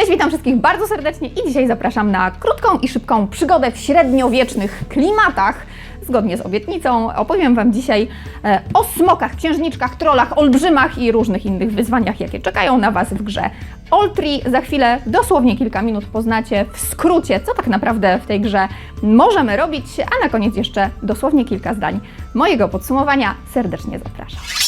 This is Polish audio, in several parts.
Cześć, witam wszystkich bardzo serdecznie i dzisiaj zapraszam na krótką i szybką przygodę w średniowiecznych klimatach. Zgodnie z obietnicą opowiem Wam dzisiaj e, o smokach, księżniczkach, trollach, olbrzymach i różnych innych wyzwaniach, jakie czekają na Was w grze Oltri. Za chwilę, dosłownie kilka minut, poznacie w skrócie, co tak naprawdę w tej grze możemy robić, a na koniec jeszcze dosłownie kilka zdań mojego podsumowania. Serdecznie zapraszam.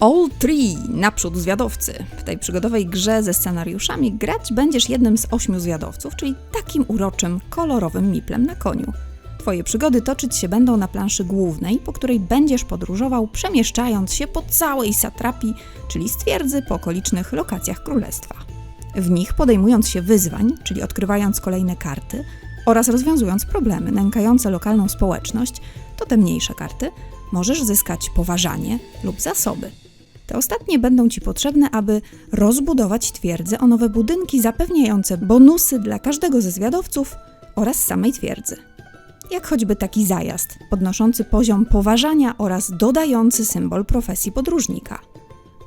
All Three, naprzód zwiadowcy. W tej przygodowej grze ze scenariuszami grać będziesz jednym z ośmiu zwiadowców, czyli takim uroczym, kolorowym miplem na koniu. Twoje przygody toczyć się będą na planszy głównej, po której będziesz podróżował, przemieszczając się po całej satrapii, czyli z twierdzy po okolicznych lokacjach królestwa. W nich podejmując się wyzwań, czyli odkrywając kolejne karty oraz rozwiązując problemy nękające lokalną społeczność, to te mniejsze karty, możesz zyskać poważanie lub zasoby. Te ostatnie będą Ci potrzebne, aby rozbudować twierdzę o nowe budynki zapewniające bonusy dla każdego ze zwiadowców oraz samej twierdzy. Jak choćby taki zajazd, podnoszący poziom poważania oraz dodający symbol profesji podróżnika.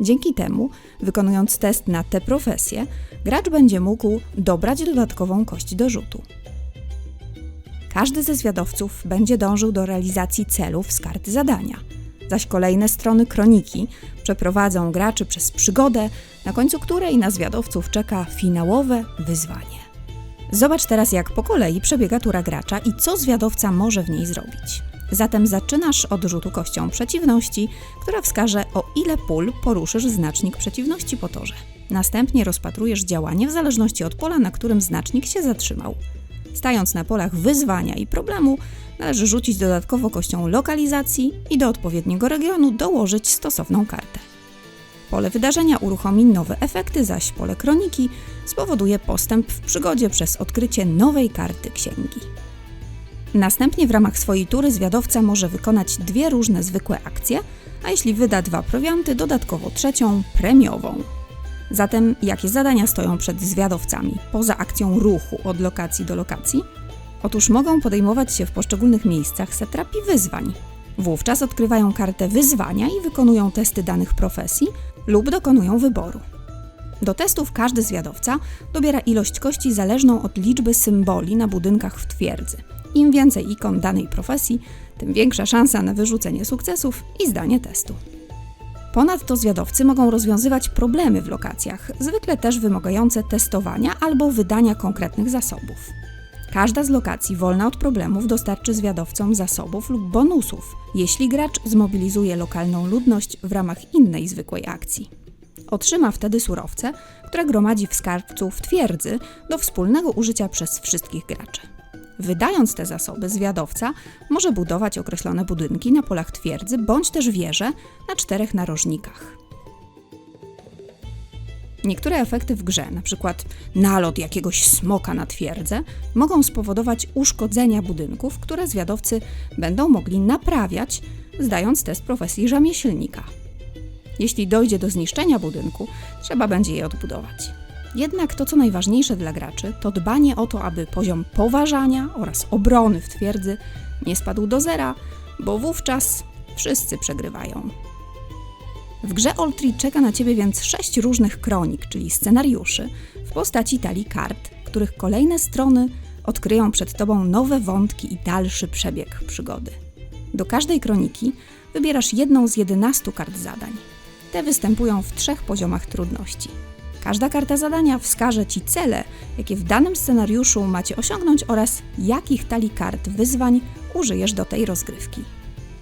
Dzięki temu, wykonując test na tę profesję, gracz będzie mógł dobrać dodatkową kość do rzutu. Każdy ze zwiadowców będzie dążył do realizacji celów z karty zadania, zaś kolejne strony kroniki przeprowadzą graczy przez przygodę, na końcu której na zwiadowców czeka finałowe wyzwanie. Zobacz teraz, jak po kolei przebiega tura gracza i co zwiadowca może w niej zrobić. Zatem zaczynasz od rzutu kością przeciwności, która wskaże o ile pól poruszysz znacznik przeciwności po torze. Następnie rozpatrujesz działanie w zależności od pola, na którym znacznik się zatrzymał. Stając na polach wyzwania i problemu, należy rzucić dodatkowo kością lokalizacji i do odpowiedniego regionu dołożyć stosowną kartę. Pole wydarzenia uruchomi nowe efekty, zaś pole kroniki spowoduje postęp w przygodzie przez odkrycie nowej karty księgi. Następnie w ramach swojej tury zwiadowca może wykonać dwie różne zwykłe akcje, a jeśli wyda dwa prowianty, dodatkowo trzecią premiową. Zatem jakie zadania stoją przed zwiadowcami poza akcją ruchu od lokacji do lokacji? Otóż mogą podejmować się w poszczególnych miejscach satrapii wyzwań. Wówczas odkrywają kartę wyzwania i wykonują testy danych profesji lub dokonują wyboru. Do testów każdy zwiadowca dobiera ilość kości zależną od liczby symboli na budynkach w twierdzy. Im więcej ikon danej profesji, tym większa szansa na wyrzucenie sukcesów i zdanie testu. Ponadto zwiadowcy mogą rozwiązywać problemy w lokacjach, zwykle też wymagające testowania albo wydania konkretnych zasobów. Każda z lokacji wolna od problemów dostarczy zwiadowcom zasobów lub bonusów, jeśli gracz zmobilizuje lokalną ludność w ramach innej zwykłej akcji. Otrzyma wtedy surowce, które gromadzi w skarbcu w twierdzy do wspólnego użycia przez wszystkich graczy. Wydając te zasoby, zwiadowca może budować określone budynki na polach twierdzy bądź też wieże na czterech narożnikach. Niektóre efekty w grze, np. nalot jakiegoś smoka na twierdzę, mogą spowodować uszkodzenia budynków, które zwiadowcy będą mogli naprawiać, zdając test profesji rzemieślnika. Jeśli dojdzie do zniszczenia budynku, trzeba będzie je odbudować. Jednak to, co najważniejsze dla graczy, to dbanie o to, aby poziom poważania oraz obrony w twierdzy nie spadł do zera, bo wówczas wszyscy przegrywają. W grze Oltri czeka na Ciebie więc sześć różnych kronik, czyli scenariuszy, w postaci talii kart, których kolejne strony odkryją przed Tobą nowe wątki i dalszy przebieg przygody. Do każdej kroniki wybierasz jedną z 11 kart zadań. Te występują w trzech poziomach trudności. Każda karta zadania wskaże Ci cele, jakie w danym scenariuszu macie osiągnąć oraz jakich talii kart wyzwań użyjesz do tej rozgrywki.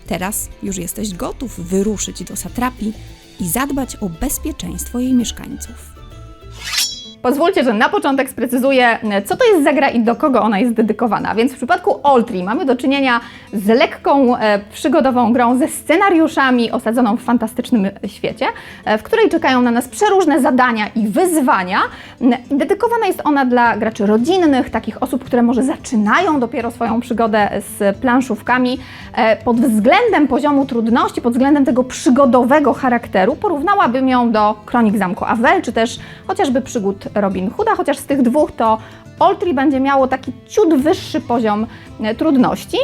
Teraz już jesteś gotów wyruszyć do satrapii i zadbać o bezpieczeństwo jej mieszkańców. Pozwólcie, że na początek sprecyzuję, co to jest za gra i do kogo ona jest dedykowana. Więc w przypadku Oltri mamy do czynienia z lekką, e, przygodową grą ze scenariuszami osadzoną w fantastycznym świecie, e, w której czekają na nas przeróżne zadania i wyzwania. Dedykowana jest ona dla graczy rodzinnych, takich osób, które może zaczynają dopiero swoją przygodę z planszówkami. E, Pod względem poziomu trudności, pod względem tego przygodowego charakteru, porównałabym ją do Kronik Zamku Awel, czy też chociażby przygód Robin Hooda, chociaż z tych dwóch to Oltri będzie miało taki ciut wyższy poziom e, trudności.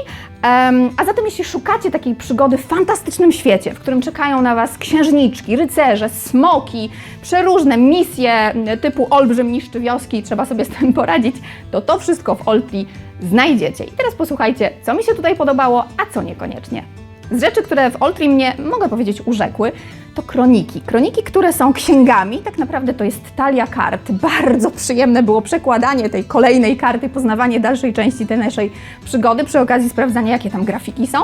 A zatem jeśli szukacie takiej przygody w fantastycznym świecie, w którym czekają na Was księżniczki, rycerze, smoki, przeróżne misje typu olbrzym niszczy wioski i trzeba sobie z tym poradzić, to to wszystko w Oltri znajdziecie. I teraz posłuchajcie, co mi się tutaj podobało, a co niekoniecznie. Z rzeczy, które w Oltri mnie, mogę powiedzieć, urzekły, to kroniki. Kroniki, które są księgami, tak naprawdę to jest talia kart. Bardzo przyjemne było przekładanie tej kolejnej karty, poznawanie dalszej części tej naszej przygody, przy okazji sprawdzania, jakie tam grafiki są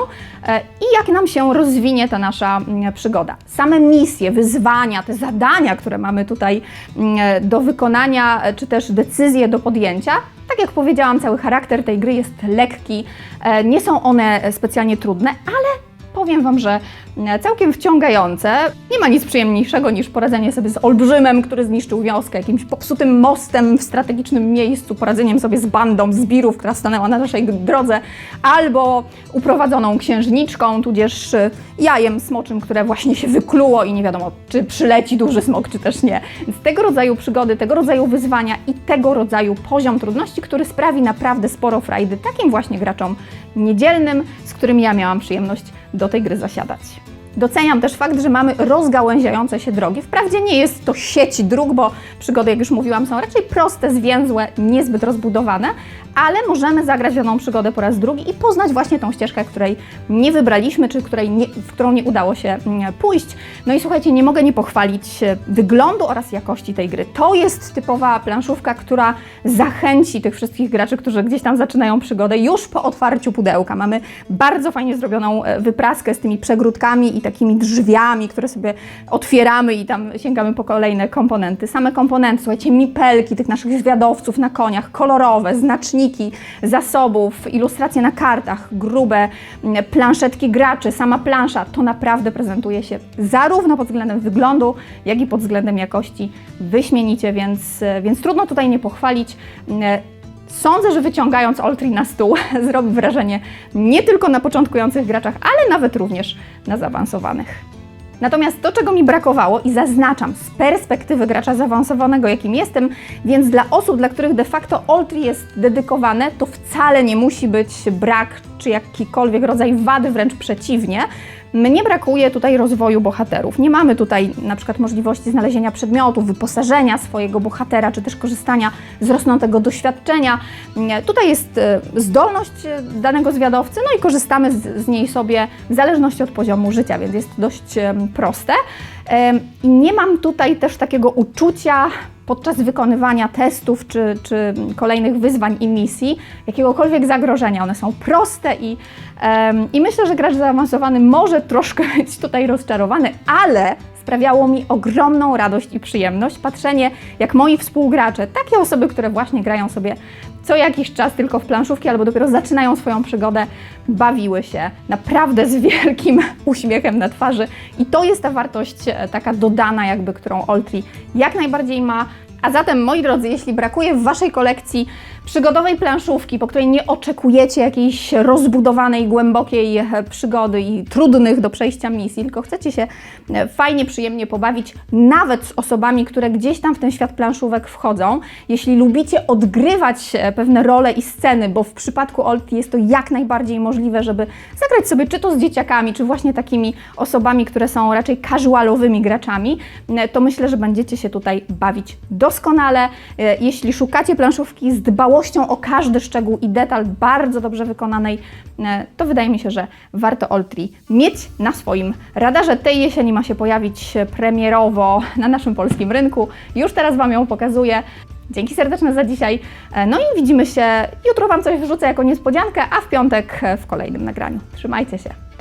e, i jak nam się rozwinie ta nasza mm, przygoda. Same misje, wyzwania, te zadania, które mamy tutaj mm, do wykonania, e, czy też decyzje do podjęcia, tak jak powiedziałam, cały charakter tej gry jest lekki, e, nie są one specjalnie trudne, ale powiem Wam, że e, całkiem wciągające. Nie ma nic przyjemniejszego niż poradzenie sobie z olbrzymem, który zniszczył wioskę, jakimś popsutym mostem w strategicznym miejscu, poradzeniem sobie z bandą zbirów, która stanęła na naszej drodze, albo uprowadzoną księżniczką, tudzież e, jajem smoczym, które właśnie się wykluło i nie wiadomo, czy przyleci duży smok, czy też nie. Więc tego rodzaju przygody, tego rodzaju wyzwania i tego rodzaju poziom trudności, który sprawi naprawdę sporo frajdy takim właśnie graczom niedzielnym, z którymi ja miałam przyjemność do tej gry zasiadać. Doceniam też fakt, że mamy rozgałęziające się drogi. Wprawdzie nie jest to sieć dróg, bo przygody, jak już mówiłam, są raczej proste, zwięzłe, niezbyt rozbudowane, ale możemy zagrać daną przygodę po raz drugi i poznać właśnie tą ścieżkę, której nie wybraliśmy, czy której nie, w którą nie udało się mm, pójść. No i słuchajcie, nie mogę nie pochwalić e, wyglądu oraz jakości tej gry. To jest typowa planszówka, która zachęci tych wszystkich graczy, którzy gdzieś tam zaczynają przygodę już po otwarciu pudełka. Mamy bardzo fajnie zrobioną e, wypraskę z tymi przegródkami i takimi drzwiami, które sobie otwieramy i tam sięgamy po kolejne komponenty. Same komponenty, słuchajcie, mipelki tych naszych zwiadowców na koniach, kolorowe, znaczniki zasobów, ilustracje na kartach, grube mm, planszetki graczy, sama plansza, to naprawdę prezentuje się zarówno pod względem wyglądu, jak i pod względem jakości wyśmienicie, więc, więc trudno tutaj nie pochwalić. Sądzę, że wyciągając Oltri na stół zrobi wrażenie nie tylko na początkujących graczach, ale nawet również na zaawansowanych. Natomiast to, czego mi brakowało i zaznaczam z perspektywy gracza zaawansowanego, jakim jestem, więc dla osób, dla których de facto Oltri jest dedykowane, to wcale nie musi być brak czy jakikolwiek rodzaj wady, wręcz przeciwnie. Mnie brakuje tutaj rozwoju bohaterów. Nie mamy tutaj na przykład możliwości znalezienia przedmiotów, wyposażenia swojego bohatera, czy też korzystania z rosnącego doświadczenia. Tutaj jest e, zdolność e, danego zwiadowcy, no i korzystamy z, z niej sobie w zależności od poziomu życia, więc jest dość proste. I nie mam tutaj też takiego uczucia podczas wykonywania testów czy, czy kolejnych wyzwań i misji jakiegokolwiek zagrożenia. One są proste i, i myślę, że gracz zaawansowany może troszkę być tutaj rozczarowany, ale sprawiało mi ogromną radość i przyjemność patrzenie, jak moi współgracze, takie osoby, które właśnie grają sobie co jakiś czas tylko w planszówki albo dopiero zaczynają swoją przygodę, bawiły się naprawdę z wielkim uśmiechem na twarzy i to jest ta wartość e, taka dodana jakby, którą Oltri jak najbardziej ma. A zatem, moi drodzy, jeśli brakuje w Waszej kolekcji przygodowej planszówki, po której nie oczekujecie jakiejś rozbudowanej, głębokiej e, przygody i trudnych do przejścia misji, tylko chcecie się e, fajnie, przyjemnie pobawić, nawet z osobami, które gdzieś tam w ten świat planszówek wchodzą, jeśli lubicie odgrywać e, pewne role i sceny, bo w przypadku Olti jest to jak najbardziej możliwe, żeby zagrać sobie czy to z dzieciakami, czy właśnie takimi osobami, które są raczej casualowymi graczami, to myślę, że będziecie się tutaj bawić doskonale. Jeśli szukacie planszówki z dbałością o każdy szczegół i detal bardzo dobrze wykonanej, e, to wydaje mi się, że warto Oltri mieć na swoim radarze. Tej jesieni ma się pojawić premierowo na naszym polskim rynku. Już teraz Wam ją pokazuję. Dzięki serdeczne za dzisiaj. E, No i widzimy się. Jutro Wam coś wrzucę jako niespodziankę, a w piątek w kolejnym nagraniu. Trzymajcie się.